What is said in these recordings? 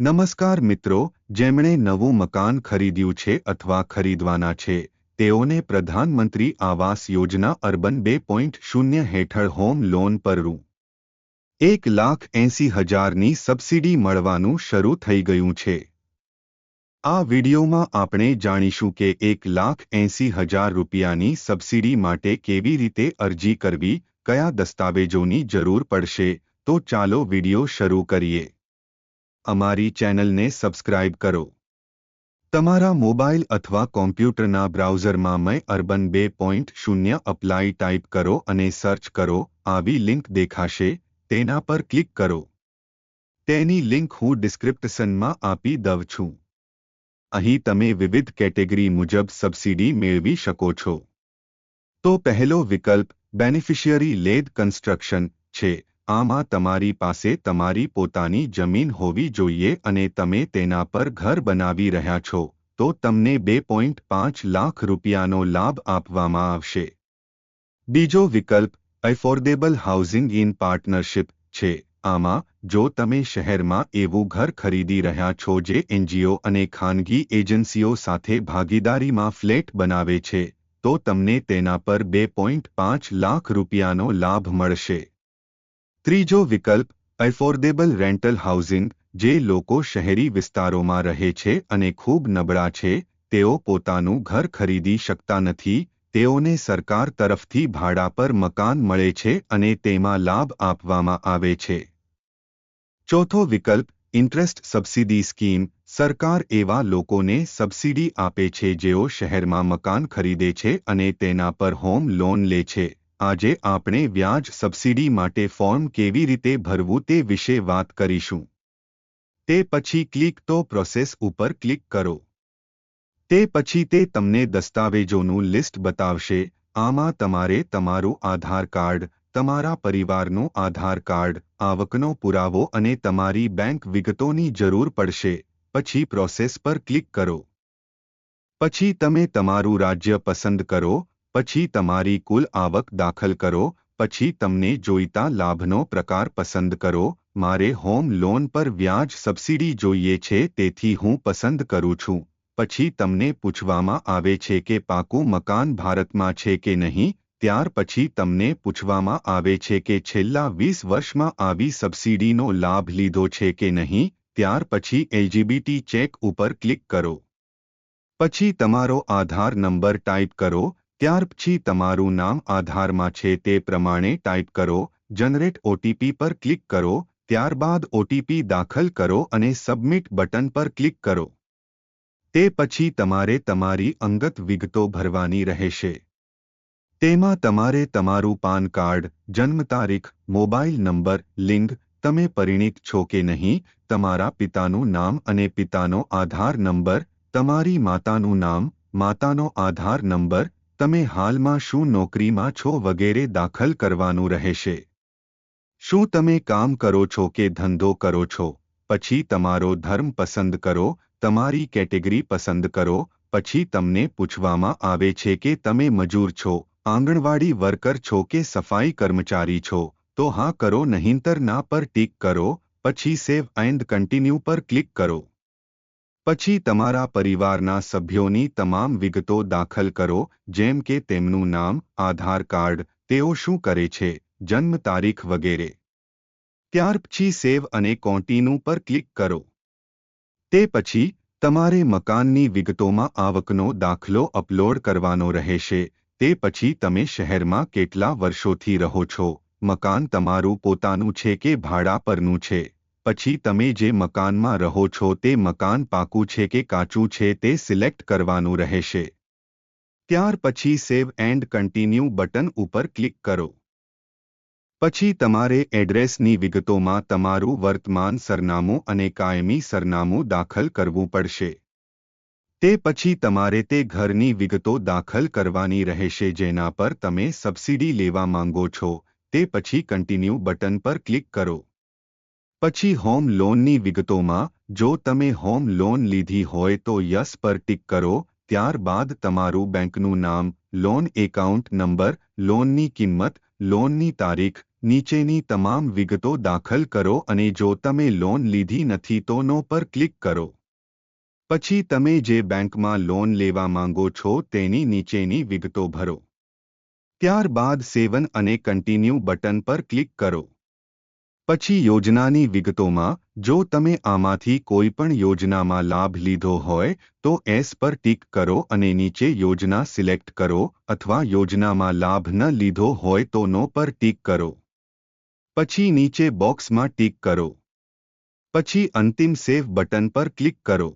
નમસ્કાર મિત્રો, જેમણે નવું મકાન ખરીદ્યું છે અથવા ખરીદવાના છે, તેઓને પ્રધાનમંત્રી આવાસ યોજના અર્બન બે પોઈન્ટ શૂન્ય હેઠળ હોમ લોન પર રૂ એક લાખ એંસી હજારની સબસિડી મળવાનું શરૂ થઈ ગયું છે. આ વિડિયોમાં આપણે જાણીશું કે એક લાખ એંસી હજાર રૂપિયાની સબસિડી માટે કેવી રીતે અરજી કરવી, કયા દસ્તાવેજોની જરૂર પડશે, તો ચાલો વિડિયો શરૂ કરીએ. અમારી ચેનલને સબસ્ક્રાઇબ કરો. તમારા મોબાઈલ અથવા કોમ્પ્યુટરના બ્રાઉઝરમાં મેં અર્બન બે પોઈન્ટ શૂન્ય અપ્લાય ટાઈપ કરો અને સર્ચ કરો, આવી લિંક દેખાશે, તેના પર ક્લિક કરો. તેની લિંક હું ડિસ્ક્રિપ્શનમાં આપી દઉં છું. અહીં તમે વિવિધ કેટેગરી મુજબ સબસિડી મેળવી શકો છો. તો પહેલો વિકલ્પ, બેનિફિશિયરી લેદ કન્સ્ટ્રક્શન છે. આમાં તમારી પાસે તમારી પોતાની જમીન હોવી જોઈએ અને તમે તેના પર ઘર બનાવી રહ્યા છો, તો તમને બે પોઈન્ટ પાંચ લાખ રૂપિયાનો લાભ આપવામાં આવશે. બીજો વિકલ્પ, એફોર્ડેબલ હાઉસિંગ ઇન પાર્ટનરશિપ છે. આમાં, જો તમે શહેરમાં એવું ઘર ખરીદી રહ્યા છો જે એનજીઓ અને ખાનગી એજન્સીઓ સાથે ભાગીદારીમાં ફ્લેટ બનાવે છે, તો તમને તેના પર બે પોઈન્ટ પાંચ લાખ રૂપિયાનો લાભ મળશે. ત્રીજો વિકલ્પ એફોર્ડેબલ રેન્ટલ હાઉસિંગ જે લોકો શહેરી વિસ્તારોમાં રહે છે અને ખૂબ નબળા છે, તેઓ પોતાનું ઘર ખરીદી શકતા નથી, તેઓને સરકાર તરફથી ભાડા પર મકાન મળે છે અને તેમાં લાભ આપવામાં આવે છે. ચોથો વિકલ્પ ઇન્ટરેસ્ટ સબસિડી સ્કીમ સરકાર એવા લોકોને સબસિડી આપે છે જેઓ શહેરમાં મકાન ખરીદે છે અને તેના પર હોમ લોન લે છે. આજે આપણે વ્યાજ સબસિડી માટે ફોર્મ કેવી રીતે ભરવું તે વિશે વાત કરીશું. તે પછી ક્લિક તો પ્રોસેસ ઉપર ક્લિક કરો. તે પછી તે તમને દસ્તાવેજોનું લિસ્ટ બતાવશે. આમાં તમારે તમારું આધાર કાર્ડ, તમારા પરિવારનું આધાર કાર્ડ, આવકનો પુરાવો અને તમારી બેંક વિગતોની જરૂર પડશે. પછી પ્રોસેસ પર ક્લિક કરો. પછી તમે તમારું રાજ્ય પસંદ કરો. પછી તમારી કુલ આવક દાખલ કરો, પછી તમને જોઈતા લાભનો પ્રકાર પસંદ કરો, મારે હોમ લોન પર વ્યાજ સબસિડી જોઈએ છે તેથી હું પસંદ કરું છું. પછી તમને પૂછવામાં આવે છે કે પાકું મકાન ભારતમાં છે કે નહીં, ત્યાર પછી તમને પૂછવામાં આવે છે કે છેલ્લા વીસ વર્ષમાં આવી સબસિડીનો લાભ લીધો છે કે નહીં, ત્યાર પછી એલજીબીટી ચેક ઉપર ક્લિક કરો. પછી તમારો આધાર નંબર ટાઈપ કરો ત્યાર પછી તમારું નામ આધારમાં છે તે પ્રમાણે ટાઈપ કરો, જનરેટ ઓટીપી પર ક્લિક કરો, ત્યારબાદ ઓટીપી દાખલ કરો અને સબમિટ બટન પર ક્લિક કરો. તે પછી તમારે તમારી અંગત વિગતો ભરવાની રહેશે. તેમાં તમારે તમારું પાન કાર્ડ, જન્મ તારીખ, મોબાઈલ નંબર, લિંગ, તમે પરિણિત છો કે નહીં, તમારા પિતાનું નામ અને પિતાનો આધાર નંબર, તમારી માતાનું નામ, માતાનો આધાર નંબર તમે હાલમાં શું નોકરીમાં છો વગેરે દાખલ કરવાનું રહેશે? શું તમે કામ કરો છો કે ધંધો કરો છો? પછી તમારો ધર્મ પસંદ કરો, તમારી કેટેગરી પસંદ કરો, પછી તમને પૂછવામાં આવે છે કે તમે મજૂર છો, આંગણવાડી વર્કર છો કે સફાઈ કર્મચારી છો, તો હા કરો નહીંતર ના પર ટીક કરો, પછી સેવ એન્ડ કન્ટિન્યુ પર ક્લિક કરો. પછી તમારા પરિવારના સભ્યોની તમામ વિગતો દાખલ કરો, જેમ કે તેમનું નામ, આધાર કાર્ડ, તેઓ શું કરે છે, જન્મ તારીખ વગેરે. ત્યાર પછી સેવ અને કોન્ટિન્યુ પર ક્લિક કરો. તે પછી, તમારે મકાનની વિગતોમાં આવકનો દાખલો અપલોડ કરવાનો રહેશે, તે પછી તમે શહેરમાં કેટલા વર્ષોથી રહો છો, મકાન તમારું પોતાનું છે કે ભાડા પરનું છે? પછી તમે જે મકાનમાં રહો છો તે મકાન પાકું છે કે કાચું છે તે સિલેક્ટ કરવાનું રહેશે. ત્યાર પછી સેવ એન્ડ કન્ટિન્યુ બટન ઉપર ક્લિક કરો. પછી તમારે એડ્રેસની વિગતોમાં તમારું વર્તમાન સરનામું અને કાયમી સરનામું દાખલ કરવું પડશે. તે પછી તમારે તે ઘરની વિગતો દાખલ કરવાની રહેશે જેના પર તમે સબસિડી લેવા માંગો છો. તે પછી કન્ટિન્યુ બટન પર ક્લિક કરો. પછી હોમ લોનની વિગતોમાં, જો તમે હોમ લોન લીધી હોય તો યસ પર ટિક કરો, ત્યારબાદ તમારું બેંકનું નામ, લોન એકાઉન્ટ નંબર, લોનની કિંમત, લોનની તારીખ, નીચેની તમામ વિગતો દાખલ કરો અને જો તમે લોન લીધી નથી તો નો પર ક્લિક કરો. પછી તમે જે બેંકમાં લોન લેવા માંગો છો તેની નીચેની વિગતો ભરો. ત્યારબાદ સેવન અને કન્ટિન્યુ બટન પર ક્લિક કરો. પછી યોજનાની વિગતોમાં, જો તમે આમાંથી કોઈ પણ યોજનામાં લાભ લીધો હોય, તો એસ પર ટીક કરો અને નીચે યોજના સિલેક્ટ કરો અથવા યોજનામાં લાભ ન લીધો હોય તો નો પર ટીક કરો. પછી નીચે બોક્સમાં ટીક કરો. પછી અંતિમ સેવ બટન પર ક્લિક કરો.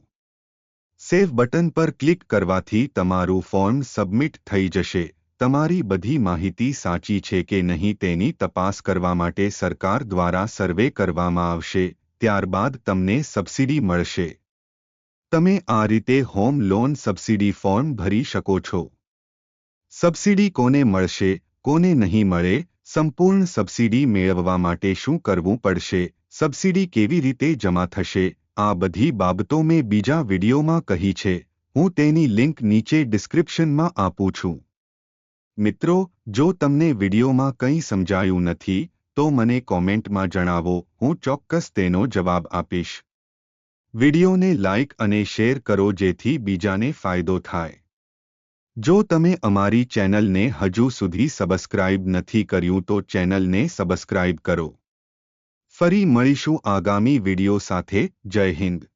સેવ બટન પર ક્લિક કરવાથી તમારું ફોર્મ સબમિટ થઈ જશે. તમારી બધી માહિતી સાચી છે કે નહીં તેની તપાસ કરવા માટે સરકાર દ્વારા સર્વે કરવામાં આવશે, ત્યારબાદ તમને સબસિડી મળશે. તમે આ રીતે હોમ લોન સબસિડી ફોર્મ ભરી શકો છો. સબસિડી કોને મળશે, કોને નહીં મળે, સંપૂર્ણ સબસિડી મેળવવા માટે શું કરવું પડશે, સબસિડી કેવી રીતે જમા થશે, આ બધી બાબતો મેં બીજા વિડીયોમાં કહી છે, હું તેની લિંક નીચે ડિસ્ક્રિપ્શનમાં આપું છું. મિત્રો, જો તમને વિડીયોમાં કંઈ સમજાયું નથી, તો મને કોમેન્ટમાં જણાવો, હું ચોક્કસ તેનો જવાબ આપીશ. વિડીયોને લાઇક અને શેર કરો જેથી બીજાને ફાયદો થાય. જો તમે અમારી ચેનલને હજુ સુધી સબસ્ક્રાઇબ નથી કર્યું તો ચેનલને સબસ્ક્રાઇબ કરો. ફરી મળીશું આગામી વીડિયો સાથે, જય હિન્દ.